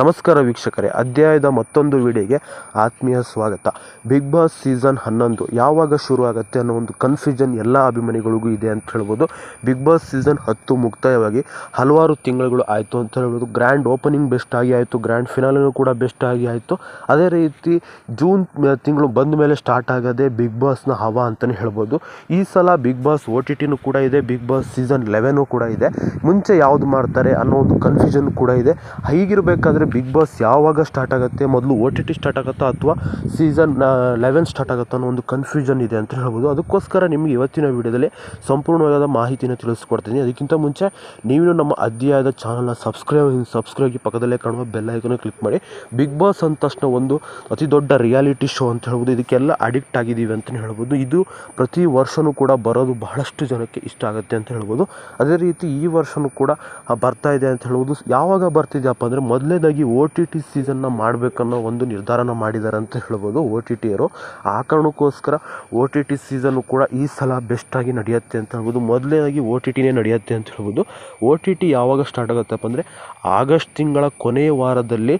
ನಮಸ್ಕಾರ ವೀಕ್ಷಕರೇ, ಅಧ್ಯಾಯದ ಮತ್ತೊಂದು ವಿಡಿಯೋಗೆ ಆತ್ಮೀಯ ಸ್ವಾಗತ. ಬಿಗ್ ಬಾಸ್ ಸೀಸನ್ ಹನ್ನೊಂದು ಯಾವಾಗ ಶುರು ಆಗುತ್ತೆ ಅನ್ನೋ ಒಂದು ಕನ್ಫ್ಯೂಷನ್ ಎಲ್ಲ ಅಭಿಮಾನಿಗಳಿಗೂ ಇದೆ ಅಂತ ಹೇಳ್ಬೋದು. ಬಿಗ್ ಬಾಸ್ ಸೀಸನ್ ಹತ್ತು ಮುಕ್ತಾಯವಾಗಿ ಹಲವಾರು ತಿಂಗಳುಗಳು ಆಯಿತು ಅಂತ ಹೇಳ್ಬೋದು. ಗ್ರ್ಯಾಂಡ್ ಓಪನಿಂಗ್ ಬೆಸ್ಟ್ ಆಗಿ ಆಯಿತು ಗ್ರ್ಯಾಂಡ್ ಫಿನಾಲಿನೂ ಕೂಡ ಬೆಸ್ಟ್ ಆಗಿ ಆಯಿತು. ಅದೇ ರೀತಿ ಜೂನ್ ತಿಂಗಳು ಬಂದ ಮೇಲೆ ಸ್ಟಾರ್ಟ್ ಆಗೋದೇ ಬಿಗ್ ಬಾಸ್ನ ಹವಾ ಅಂತಲೇ ಹೇಳ್ಬೋದು. ಈ ಸಲ ಬಿಗ್ ಬಾಸ್ ಓ ಟಿ ಟಿನೂ ಕೂಡ ಇದೆ, ಬಿಗ್ ಬಾಸ್ ಸೀಸನ್ ಲೆವೆನೂ ಕೂಡ ಇದೆ. ಮುಂಚೆ ಯಾವುದು ಮಾಡ್ತಾರೆ ಅನ್ನೋ ಒಂದು ಕನ್ಫ್ಯೂಷನ್ ಕೂಡ ಇದೆ. ಹೀಗಿರಬೇಕಾದ್ರೆ ಬಿಗ್ ಬಾಸ್ ಯಾವಾಗ ಸ್ಟಾರ್ಟ್ ಆಗುತ್ತೆ? ಮೊದಲು ಓ ಟಿ ಟಿ ಸ್ಟಾರ್ಟ್ ಆಗುತ್ತಾ ಅಥವಾ ಸೀಸನ್ ಲೆವೆನ್ ಸ್ಟಾರ್ಟ್ ಆಗುತ್ತಾ ಅನ್ನೋ ಒಂದು ಕನ್ಫ್ಯೂಷನ್ ಇದೆ ಅಂತ ಹೇಳ್ಬೋದು. ಅದಕ್ಕೋಸ್ಕರ ನಿಮಗೆ ಇವತ್ತಿನ ವಿಡಿಯೋದಲ್ಲಿ ಸಂಪೂರ್ಣವಾದ ಮಾಹಿತಿನ ತಿಳಿಸ್ಕೊಡ್ತೀನಿ. ಅದಕ್ಕಿಂತ ಮುಂಚೆ ನೀವು ನಮ್ಮ ಅಧ್ಯಾಯದ ಚಾನಲ್ನ ಸಬ್ಸ್ಕ್ರೈಬ್ ಸಬ್ಸ್ಕ್ರೈಬ್ ಪಕ್ಕದಲ್ಲೇ ಕಾಣುವ ಬೆಲ್ ಐಕನ್ ಕ್ಲಿಕ್ ಮಾಡಿ. ಬಿಗ್ ಬಾಸ್ ಅಂದ ತಕ್ಷಣ ಒಂದು ಅತಿ ದೊಡ್ಡ ರಿಯಾಲಿಟಿ ಶೋ ಅಂತ ಹೇಳ್ಬೋದು. ಇದಕ್ಕೆಲ್ಲ ಅಡಿಕ್ಟ್ ಆಗಿದ್ದೀವಿ ಅಂತಲೇ ಹೇಳ್ಬೋದು. ಇದು ಪ್ರತಿ ವರ್ಷವೂ ಕೂಡ ಬರೋದು ಬಹಳಷ್ಟು ಜನಕ್ಕೆ ಇಷ್ಟ ಆಗುತ್ತೆ ಅಂತ ಹೇಳ್ಬೋದು. ಅದೇ ರೀತಿ ಈ ವರ್ಷವೂ ಕೂಡ ಬರ್ತಾ ಇದೆ ಅಂತ ಹೇಳ್ಬೋದು. ಯಾವಾಗ ಬರ್ತಿದ್ಯಪ್ಪ ಅಂದರೆ ಮೊದಲನೇದಾಗಿ ಓ ಟಿ ಟಿ ಸೀಸನ್ನ ಮಾಡಬೇಕನ್ನೋ ಒಂದು ನಿರ್ಧಾರನ ಮಾಡಿದ್ದಾರೆ ಅಂತ ಹೇಳ್ಬೋದು ಓ ಟಿ ಟಿಯರು ಆ ಕಾರಣಕ್ಕೋಸ್ಕರ ಓ ಟಿ ಟಿ ಸೀಸನ್ನು ಕೂಡ ಈ ಸಲ ಬೆಸ್ಟಾಗಿ ನಡೆಯುತ್ತೆ ಅಂತ ಹೇಳ್ಬೋದು. ಮೊದಲನೇದಾಗಿ ಓ ಟಿ ಟಿನೇ ನಡೆಯುತ್ತೆ ಅಂತ ಹೇಳ್ಬೋದು. ಓ ಟಿ ಟಿ ಯಾವಾಗ ಸ್ಟಾರ್ಟ್ ಆಗುತ್ತಪ್ಪ ಅಂದರೆ ಆಗಸ್ಟ್ ತಿಂಗಳ ಕೊನೆಯ ವಾರದಲ್ಲಿ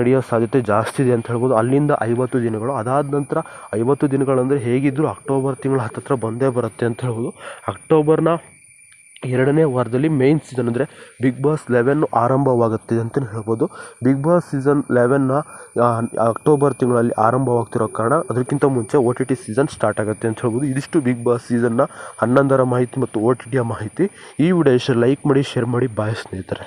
ನಡೆಯೋ ಸಾಧ್ಯತೆ ಜಾಸ್ತಿ ಇದೆ ಅಂತ ಹೇಳ್ಬೋದು. ಅಲ್ಲಿಂದ ಐವತ್ತು ದಿನಗಳು, ಅದಾದ ನಂತರ ಐವತ್ತು ದಿನಗಳಂದರೆ ಹೇಗಿದ್ದರೂ ಅಕ್ಟೋಬರ್ ತಿಂಗಳ ಹತ್ತತ್ರ ಬಂದೇ ಬರುತ್ತೆ ಅಂತ ಹೇಳ್ಬೋದು. ಅಕ್ಟೋಬರ್ನ ಎರಡನೇ ವಾರದಲ್ಲಿ ಮೇನ್ ಸೀಸನ್ ಅಂದರೆ ಬಿಗ್ ಬಾಸ್ ಲೆವೆನ್ ಆರಂಭವಾಗುತ್ತಿದೆ ಅಂತಲೇ ಹೇಳ್ಬೋದು. ಬಿಗ್ ಬಾಸ್ ಸೀಸನ್ ಲೆವೆನ್ನ ಅಕ್ಟೋಬರ್ ತಿಂಗಳಲ್ಲಿ ಆರಂಭವಾಗ್ತಿರೋ ಕಾರಣ ಅದಕ್ಕಿಂತ ಮುಂಚೆ O T T season start ಆಗುತ್ತೆ ಅಂತ ಹೇಳ್ಬೋದು. ಇದಿಷ್ಟು ಬಿಗ್ ಬಾಸ್ ಸೀಸನ್ನ ಹನ್ನೊಂದರ ಮಾಹಿತಿ ಮತ್ತು ಓ ಟಿ ಟಿಯ ಮಾಹಿತಿ. ಈ ವಿಡಿಯೋ ಲೈಕ್ ಮಾಡಿ ಶೇರ್ ಮಾಡಿ ಬಾಯ್ ಸ್ನೇಹಿತರೆ.